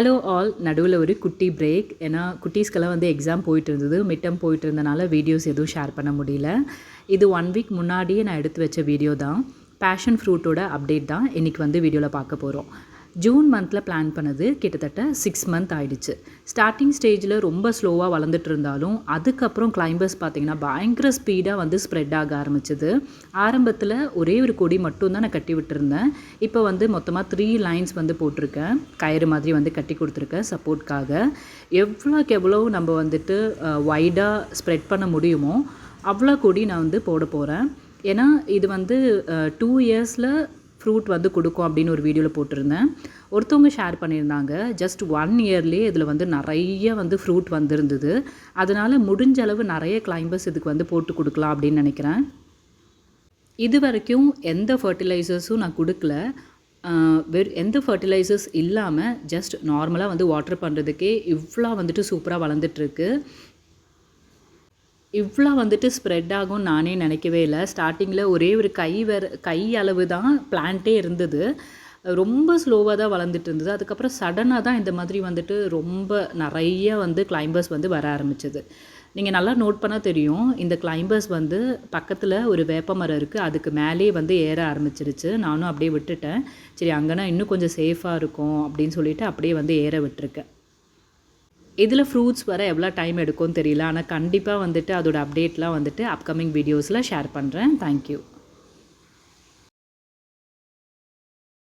Hello all நடுவில் ஒரு குட்டி பிரேக் ஏன்னா குட்டீஸ்க்கெல்லாம் வந்து எக்ஸாம் போயிட்டு இருந்தது மிட்டம் போயிட்டு இருந்தனால வீடியோஸ் எதுவும் ஷேர் பண்ண முடியல. இது ஒன் வீக் முன்னாடியே நான் எடுத்து வச்ச வீடியோ தான். பேஷன் ஃப்ரூட்டோட அப்டேட் தான். இன்றைக்கி வந்து வீடியோவில் பார்க்க போகிறோம் ஜூன் மந்தில் பிளான் பண்ணது கிட்டத்தட்ட சிக்ஸ் மந்த் ஆயிடுச்சு. ஸ்டார்டிங் ஸ்டேஜில் ரொம்ப ஸ்லோவாக வளர்ந்துட்டு இருந்தாலும் அதுக்கப்புறம் கிளைம்பர்ஸ் பார்த்திங்கன்னா பயங்கர ஸ்பீடாக வந்து ஸ்ப்ரெட் ஆக ஆரம்பிச்சது. ஆரம்பத்தில் ஒரே ஒரு கொடி மட்டும்தான் நான் கட்டி விட்டுருந்தேன். இப்போ வந்து மொத்தமாக த்ரீ லைன்ஸ் வந்து போட்டிருக்கேன். கயிறு மாதிரி வந்து கட்டி கொடுத்துருக்கேன் சப்போர்ட்காக எவ்வளோக்கு எவ்வளோ நம்ம வந்துட்டு வைடாக ஸ்ப்ரெட் பண்ண முடியுமோ அவ்வளோ கொடி நான் வந்து போட போகிறேன் ஏன்னா இது வந்து டூ இயர்ஸில் ஃப்ரூட் வந்து கொடுக்கும் அப்படின்னு ஒரு வீடியோவில் போட்டிருந்தேன். ஒருத்தவங்க ஷேர் பண்ணியிருந்தாங்க. ஜஸ்ட் ஒன் இயர்லேயே இதில் வந்து நிறைய வந்து ஃப்ரூட் வந்திருந்தது. அதனால் முடிஞ்ச அளவு நிறைய கிளைம்பர்ஸ் இதுக்கு வந்து போட்டு கொடுக்கலாம் அப்படின்னு நினைக்கிறேன். இது வரைக்கும் எந்த ஃபர்டிலைசர்ஸும் நான் கொடுக்கல. வெறு எந்த ஃபர்டிலைசர்ஸ் இல்லாமல் ஜஸ்ட் நார்மலாக வந்து வாட்டர் பண்ணுறதுக்கே இவ்வளோ வந்துட்டு சூப்பராக வளர்ந்துட்டுருக்கு இவ்வளோ வந்துட்டு ஸ்ப்ரெட் ஆகும் நானே நினைக்கவே இல்லை. ஸ்டார்டிங்கில் ஒரே ஒரு கை வேறு கை அளவு தான் பிளான்ட்டே இருந்தது. ரொம்ப ஸ்லோவாக தான் வளர்ந்துட்டு இருந்தது. அதுக்கப்புறம் சடனாக தான் இந்த மாதிரி வந்துட்டு ரொம்ப நிறைய வந்து கிளைம்பர்ஸ் வந்து வர ஆரம்பிச்சது. நீங்கள் நல்லா நோட் பண்ணால் தெரியும் இந்த கிளைம்பர்ஸ் வந்து பக்கத்தில் ஒரு வேப்ப மரம் இருக்குது அதுக்கு மேலேயே வந்து ஏற ஆரம்பிச்சிருச்சு. நானும் அப்படியே விட்டுட்டேன். சரி அங்கேனா இன்னும் கொஞ்சம் சேஃபாக இருக்கும் அப்படின்னு சொல்லிட்டு அப்படியே வந்து ஏற விட்டுருக்கேன். இதில் ஃப்ரூட்ஸ் வர எவ்வளோ டைம் எடுக்கும்னு தெரியல. ஆனால் கண்டிப்பாக வந்துட்டு அதோட அப்டேட்லாம் வந்துட்டு அப்கமிங் வீடியோஸில் ஷேர் பண்ணுறேன் தேங்க்யூ